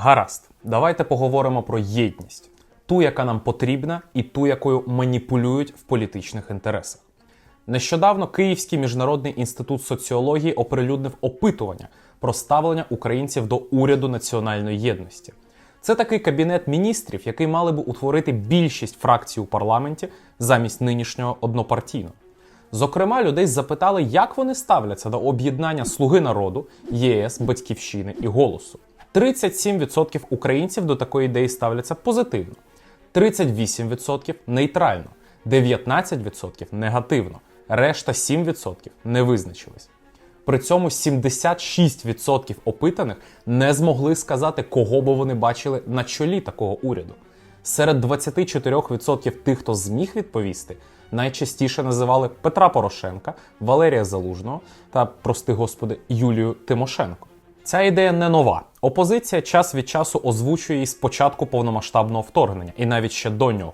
Гаразд, давайте поговоримо про єдність, ту, яка нам потрібна, і ту, якою маніпулюють в політичних інтересах. Нещодавно Київський міжнародний інститут соціології оприлюднив опитування про ставлення українців до уряду національної єдності. Це такий кабінет міністрів, який мали би утворити більшість фракцій у парламенті замість нинішнього однопартійного. Зокрема, людей запитали, як вони ставляться до об'єднання Слуги народу, єС, Батьківщини і голосу. 37% українців до такої ідеї ставляться позитивно, 38% нейтрально, 19% негативно, решта 7% не визначились. При цьому 76% опитаних не змогли сказати, кого би вони бачили на чолі такого уряду. Серед 24% тих, хто зміг відповісти, найчастіше називали Петра Порошенка, Валерія Залужного та, прости господи, Юлію Тимошенко. Ця ідея не нова. Опозиція час від часу озвучує її з початку повномасштабного вторгнення і навіть ще до нього.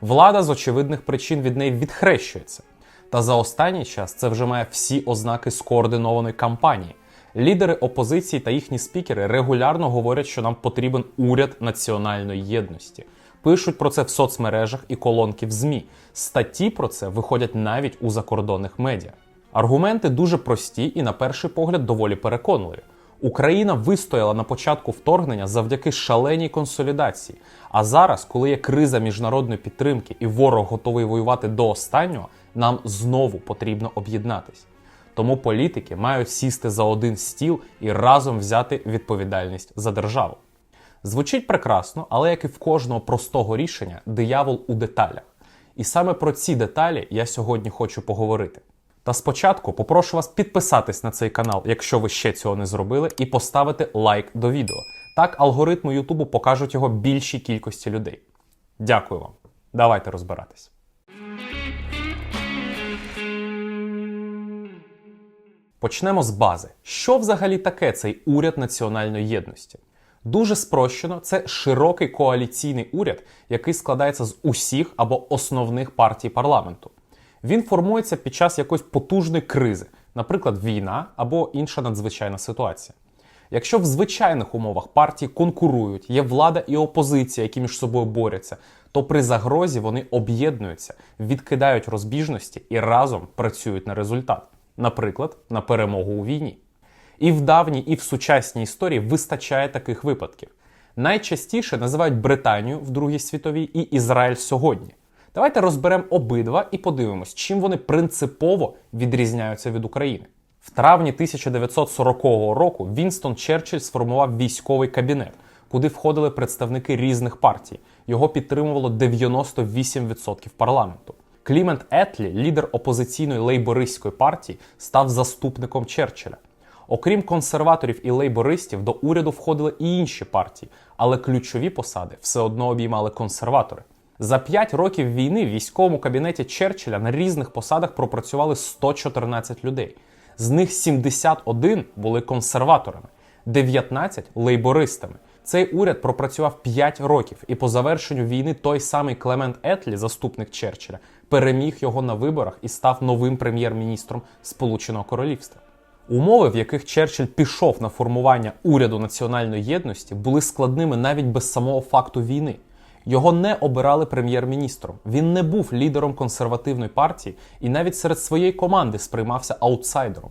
Влада з очевидних причин від неї відхрещується. Та за останній час це вже має всі ознаки скоординованої кампанії. Лідери опозиції та їхні спікери регулярно говорять, що нам потрібен уряд національної єдності. Пишуть про це в соцмережах і колонки в ЗМІ. Статті про це виходять навіть у закордонних медіа. Аргументи дуже прості і, на перший погляд, доволі переконливі. Україна вистояла на початку вторгнення завдяки шаленій консолідації. А зараз, коли є криза міжнародної підтримки і ворог готовий воювати до останнього, нам знову потрібно об'єднатись. Тому політики мають сісти за один стіл і разом взяти відповідальність за державу. Звучить прекрасно, але як і в кожного простого рішення, диявол у деталях. І саме про ці деталі я сьогодні хочу поговорити. Та спочатку попрошу вас підписатись на цей канал, якщо ви ще цього не зробили, і поставити лайк до відео. Так алгоритми Ютубу покажуть його більшій кількості людей. Дякую вам. Давайте розбиратись. Почнемо з бази. Що взагалі таке цей уряд національної єдності? Дуже спрощено, це широкий коаліційний уряд, який складається з усіх або основних партій парламенту. Він формується під час якоїсь потужної кризи, наприклад, війна або інша надзвичайна ситуація. Якщо в звичайних умовах партії конкурують, є влада і опозиція, які між собою борються, то при загрозі вони об'єднуються, відкидають розбіжності і разом працюють на результат, наприклад, на перемогу у війні. І в давній, і в сучасній історії вистачає таких випадків. Найчастіше називають Британію в Другій світовій і Ізраїль сьогодні. Давайте розберемо обидва і подивимось, чим вони принципово відрізняються від України. В травні 1940 року Вінстон Черчилль сформував військовий кабінет, куди входили представники різних партій. Його підтримувало 98% парламенту. Клімент Етлі, лідер опозиційної лейбористської партії, став заступником Черчилля. Окрім консерваторів і лейбористів, до уряду входили і інші партії, але ключові посади все одно обіймали консерватори. За 5 років війни в військовому кабінеті Черчилля на різних посадах пропрацювали 114 людей. З них 71 були консерваторами, 19 лейбористами. Цей уряд пропрацював 5 років, і по завершенню війни той самий Клемент Етлі, заступник Черчилля, переміг його на виборах і став новим прем'єр-міністром Сполученого Королівства. Умови, в яких Черчилль пішов на формування уряду національної єдності, були складними навіть без самого факту війни. Його не обирали прем'єр-міністром. Він не був лідером консервативної партії і навіть серед своєї команди сприймався аутсайдером.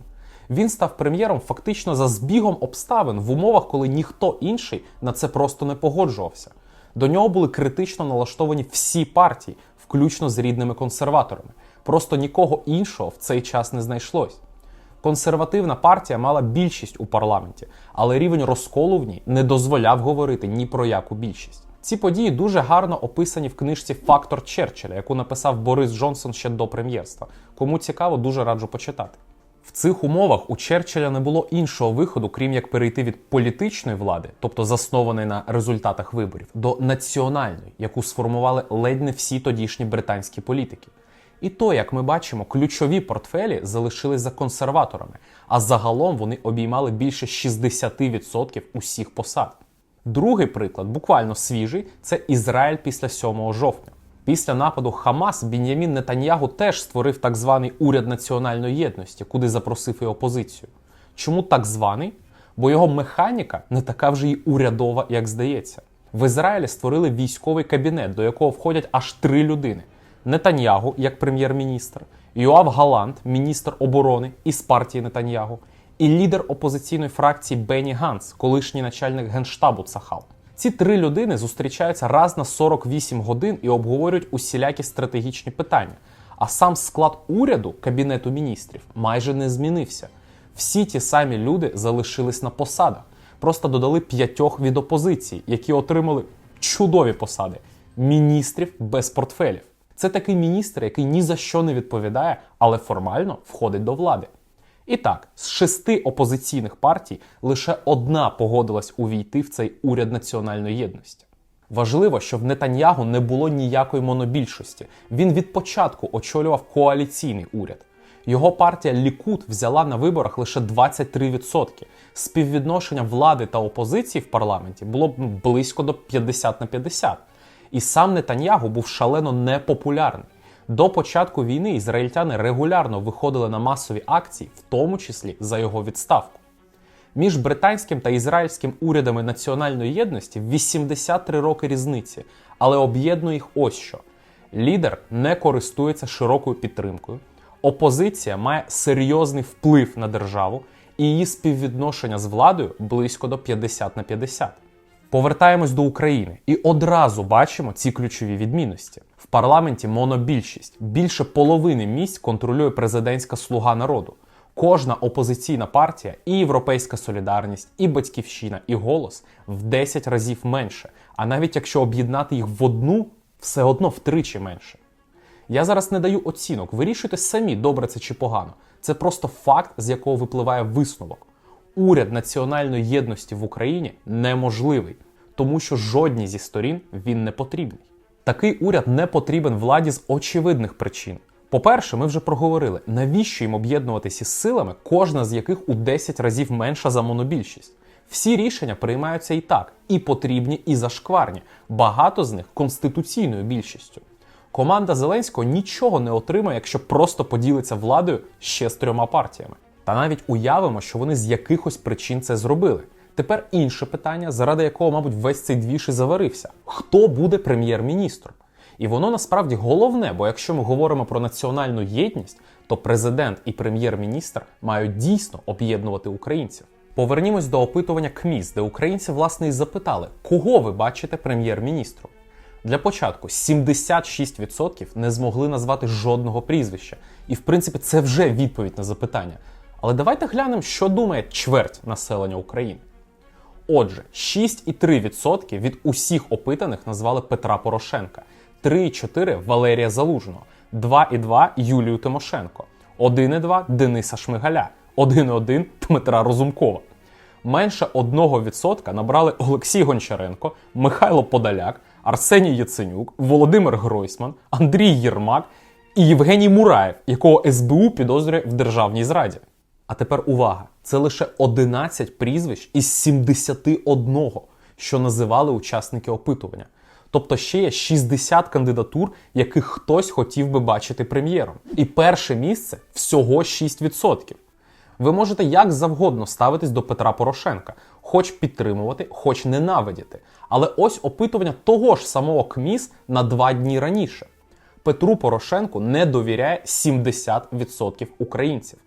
Він став прем'єром фактично за збігом обставин в умовах, коли ніхто інший на це просто не погоджувався. До нього були критично налаштовані всі партії, включно з рідними консерваторами. Просто нікого іншого в цей час не знайшлось. Консервативна партія мала більшість у парламенті, але рівень розколу в ній не дозволяв говорити ні про яку більшість. Ці події дуже гарно описані в книжці Фактор Черчилля, яку написав Борис Джонсон ще до прем'єрства. Кому цікаво, дуже раджу почитати. В цих умовах у Черчилля не було іншого виходу, крім як перейти від політичної влади, тобто заснованої на результатах виборів, до національної, яку сформували ледь не всі тодішні британські політики. І то, як ми бачимо, ключові портфелі залишились за консерваторами, а загалом вони обіймали більше 60% усіх посад. Другий приклад, буквально свіжий, це Ізраїль після 7 жовтня. Після нападу Хамас Бін'ямін Нетаньягу теж створив так званий уряд національної єдності, куди запросив і опозицію. Чому так званий? бо його механіка не така вже й урядова, як здається. В Ізраїлі створили військовий кабінет, до якого входять аж три людини: Нетаньягу як прем'єр-міністр, Йоав Галант, міністр оборони із партії Нетаньягу, і лідер опозиційної фракції Бенні Ганс, колишній начальник генштабу Цахал. Ці три людини зустрічаються раз на 48 годин і обговорюють усілякі стратегічні питання. А сам склад уряду Кабінету міністрів майже не змінився. Всі ті самі люди залишились на посадах, просто додали п'ятьох від опозиції, які отримали чудові посади міністрів без портфелів. Це такий міністр, який ні за що не відповідає, але формально входить до влади. І так, з шести опозиційних партій лише одна погодилась увійти в цей уряд національної єдності. Важливо, що в Нетаньягу не було ніякої монобільшості. Він від початку очолював коаліційний уряд. Його партія Лікут взяла на виборах лише 23%. Співвідношення влади та опозиції в парламенті було ну, близько до 50 на 50. І сам Нетаньягу був шалено непопулярний. До початку війни ізраїльтяни регулярно виходили на масові акції, в тому числі за його відставку. Між британським та ізраїльським урядами національної єдності 83 роки різниці, але об'єднує їх ось що: лідер не користується широкою підтримкою, опозиція має серйозний вплив на державу, і її співвідношення з владою близько до 50 на 50. Повертаємось до України і одразу бачимо ці ключові відмінності. В парламенті монобільшість. Більше половини місць контролює президентська слуга народу. Кожна опозиційна партія, і Європейська Солідарність, і Батьківщина, і голос в 10 разів менше. А навіть якщо об'єднати їх в одну, все одно втричі менше. Я зараз не даю оцінок, вирішуйте самі, добре це чи погано. Це просто факт, з якого випливає висновок. Уряд національної єдності в Україні неможливий, тому що жодній зі сторін він не потрібний. Такий уряд не потрібен владі з очевидних причин. По-перше, ми вже проговорили, навіщо їм об'єднуватися з силами, кожна з яких у 10 разів менша за монобільшість. Всі рішення приймаються і так, і потрібні, і зашкварні. Багато з них конституційною більшістю. Команда Зеленського нічого не отримає, якщо просто поділиться владою ще з трьома партіями. Та навіть уявимо, що вони з якихось причин це зробили. Тепер інше питання, заради якого, мабуть, весь цей двіж і заварився: хто буде прем'єр-міністром? І воно насправді головне, бо якщо ми говоримо про національну єдність, то президент і прем'єр-міністр мають дійсно об'єднувати українців. Повернімось до опитування КМІС, де українці власне і запитали, кого ви бачите прем'єр-міністром. Для початку 76% не змогли назвати жодного прізвища. І в принципі це вже відповідь на запитання. Але давайте глянемо, що думає чверть населення України. Отже, 6,3% від усіх опитаних назвали Петра Порошенка, 3,4% Валерія Залужного, 2,2% Юлію Тимошенко, 1,2% Дениса Шмигаля, 1,1% Дмитра Розумкова. Менше 1% набрали Олексій Гончаренко, Михайло Подоляк, Арсеній Яценюк, Володимир Гройсман, Андрій Єрмак і Євгеній Мураєв, якого СБУ підозрює в державній зраді. А тепер увага! Це лише 11 прізвищ із 71, що називали учасники опитування. Тобто ще є 60 кандидатур, яких хтось хотів би бачити прем'єром. І перше місце всього 6%. Ви можете як завгодно ставитись до Петра Порошенка, хоч підтримувати, хоч ненавидіти. Але ось опитування того ж самого КМІС на два дні раніше. Петру Порошенку не довіряє 70% українців.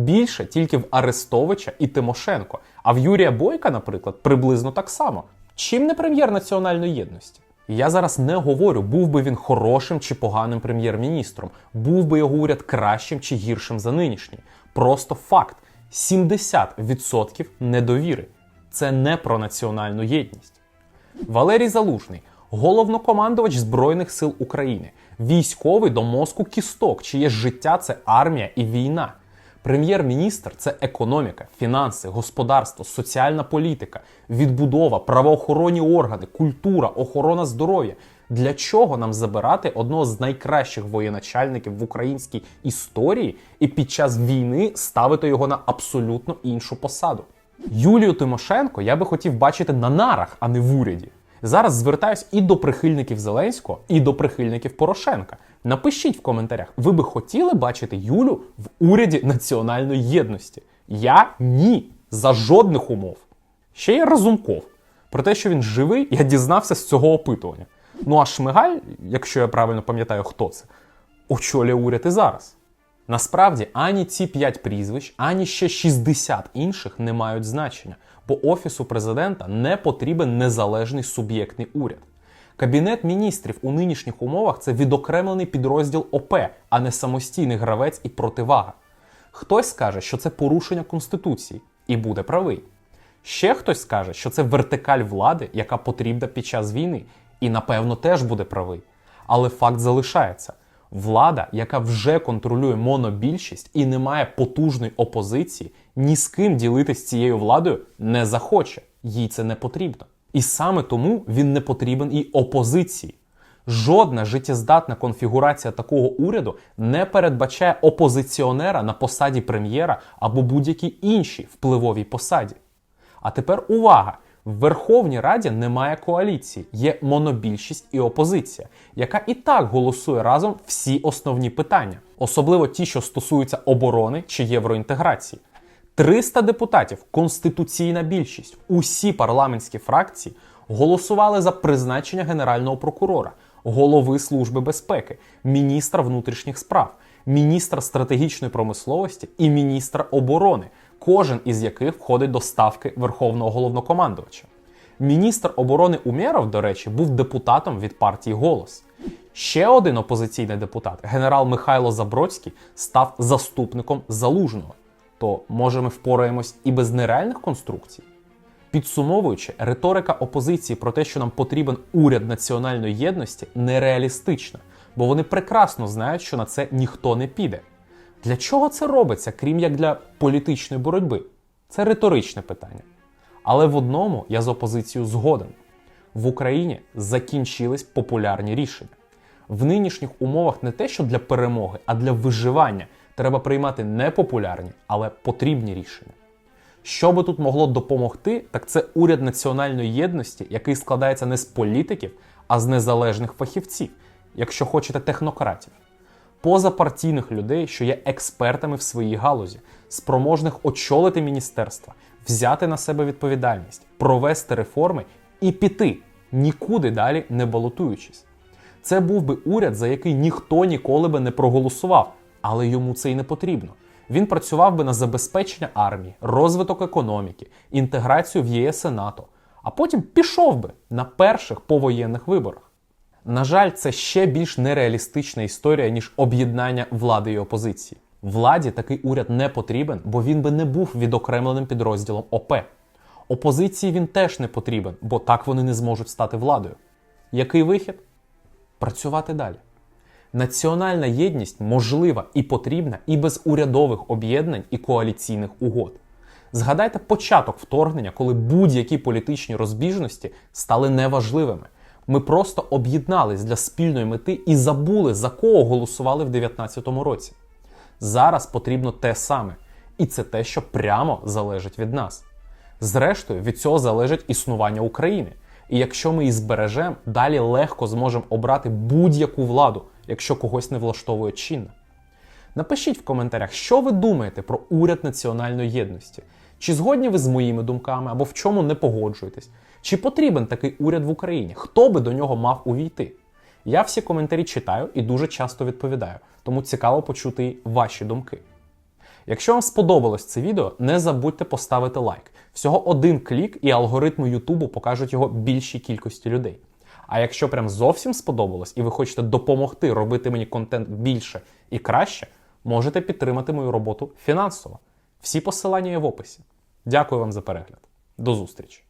Більше тільки в Арестовича і Тимошенко. А в Юрія Бойка, наприклад, приблизно так само. Чим не прем'єр національної єдності? Я зараз не говорю, був би він хорошим чи поганим прем'єр-міністром, був би його уряд кращим чи гіршим за нинішній. Просто факт: 70% недовіри. Це не про національну єдність. Валерій Залужний, головнокомандувач Збройних сил України, військовий до мозку кісток, чиє життя це армія і війна. Прем'єр-міністр це економіка, фінанси, господарство, соціальна політика, відбудова, правоохоронні органи, культура, охорона здоров'я. Для чого нам забирати одного з найкращих воєначальників в українській історії і під час війни ставити його на абсолютно іншу посаду? Юлію Тимошенко я би хотів бачити на нарах, а не в уряді. Зараз звертаюсь і до прихильників Зеленського, і до прихильників Порошенка. Напишіть в коментарях, ви би хотіли бачити Юлю в уряді національної єдності? Я ні. За жодних умов. Ще є Разумков. Про те, що він живий, я дізнався з цього опитування. Ну а Шмигаль, якщо я правильно пам'ятаю, хто це, очолює уряд і зараз. Насправді ані ці 5 прізвищ, ані ще 60 інших не мають значення, бо Офісу президента не потрібен незалежний суб'єктний уряд. Кабінет міністрів у нинішніх умовах це відокремлений підрозділ ОП, а не самостійний гравець і противага. Хтось скаже, що це порушення Конституції, і буде правий. Ще хтось скаже, що це вертикаль влади, яка потрібна під час війни, і напевно теж буде правий. Але факт залишається: влада, яка вже контролює монобільшість і не має потужної опозиції, ні з ким ділитись цією владою не захоче. Їй це не потрібно. І саме тому він не потрібен і опозиції. Жодна життєздатна конфігурація такого уряду не передбачає опозиціонера на посаді прем'єра або будь-якій іншій впливовій посаді. А тепер увага! В Верховній Раді немає коаліції, є монобільшість і опозиція, яка і так голосує разом всі основні питання, особливо ті, що стосуються оборони чи євроінтеграції. 300 депутатів, конституційна більшість, усі парламентські фракції голосували за призначення генерального прокурора, голови Служби безпеки, міністра внутрішніх справ, міністра стратегічної промисловості і міністра оборони, кожен із яких входить до ставки Верховного головнокомандувача. Міністр оборони Умєров, до речі, був депутатом від партії Голос. Ще один опозиційний депутат, генерал Михайло Забродський, став заступником залужного. То може ми впораємось і без нереальних конструкцій? Підсумовуючи, риторика опозиції про те, що нам потрібен уряд національної єдності, нереалістична, бо вони прекрасно знають, що на це ніхто не піде. Для чого це робиться, крім як для політичної боротьби? Це риторичне питання. Але в одному я з опозицією згоден: в Україні закінчились популярні рішення. В нинішніх умовах не те, що для перемоги, а для виживання треба приймати не популярні, але потрібні рішення. Що би тут могло допомогти, так це уряд національної єдності, який складається не з політиків, а з незалежних фахівців, якщо хочете, технократів, позапартійних людей, що є експертами в своїй галузі, спроможних очолити міністерства, взяти на себе відповідальність, провести реформи і піти, нікуди далі не балотуючись. Це був би уряд, за який ніхто ніколи би не проголосував, але йому це й не потрібно. Він працював би на забезпечення армії, розвиток економіки, інтеграцію в ЄС і НАТО, а потім пішов би на перших повоєнних виборах. На жаль, це ще більш нереалістична історія, ніж об'єднання влади і опозиції. Владі такий уряд не потрібен, бо він би не був відокремленим підрозділом ОП. Опозиції він теж не потрібен, бо так вони не зможуть стати владою. Який вихід? Працювати далі. Національна єдність можлива і потрібна і без урядових об'єднань і коаліційних угод. Згадайте початок вторгнення, коли будь-які політичні розбіжності стали неважливими. Ми просто об'єднались для спільної мети і забули, за кого голосували в 2019 році. Зараз потрібно те саме, і це те, що прямо залежить від нас. Зрештою, від цього залежить існування України. І якщо ми її збережемо, далі легко зможемо обрати будь-яку владу, якщо когось не влаштовує чинна. Напишіть в коментарях, що ви думаєте про уряд національної єдності. Чи згодні ви з моїми думками або в чому не погоджуєтесь? Чи потрібен такий уряд в Україні? Хто би до нього мав увійти? Я всі коментарі читаю і дуже часто відповідаю, тому цікаво почути ваші думки. Якщо вам сподобалось це відео, не забудьте поставити лайк. Всього один клік, і алгоритми Ютубу покажуть його більшій кількості людей. А якщо прям зовсім сподобалось і ви хочете допомогти робити мені контент більше і краще, можете підтримати мою роботу фінансово. Всі посилання є в описі. Дякую вам за перегляд. До зустрічі!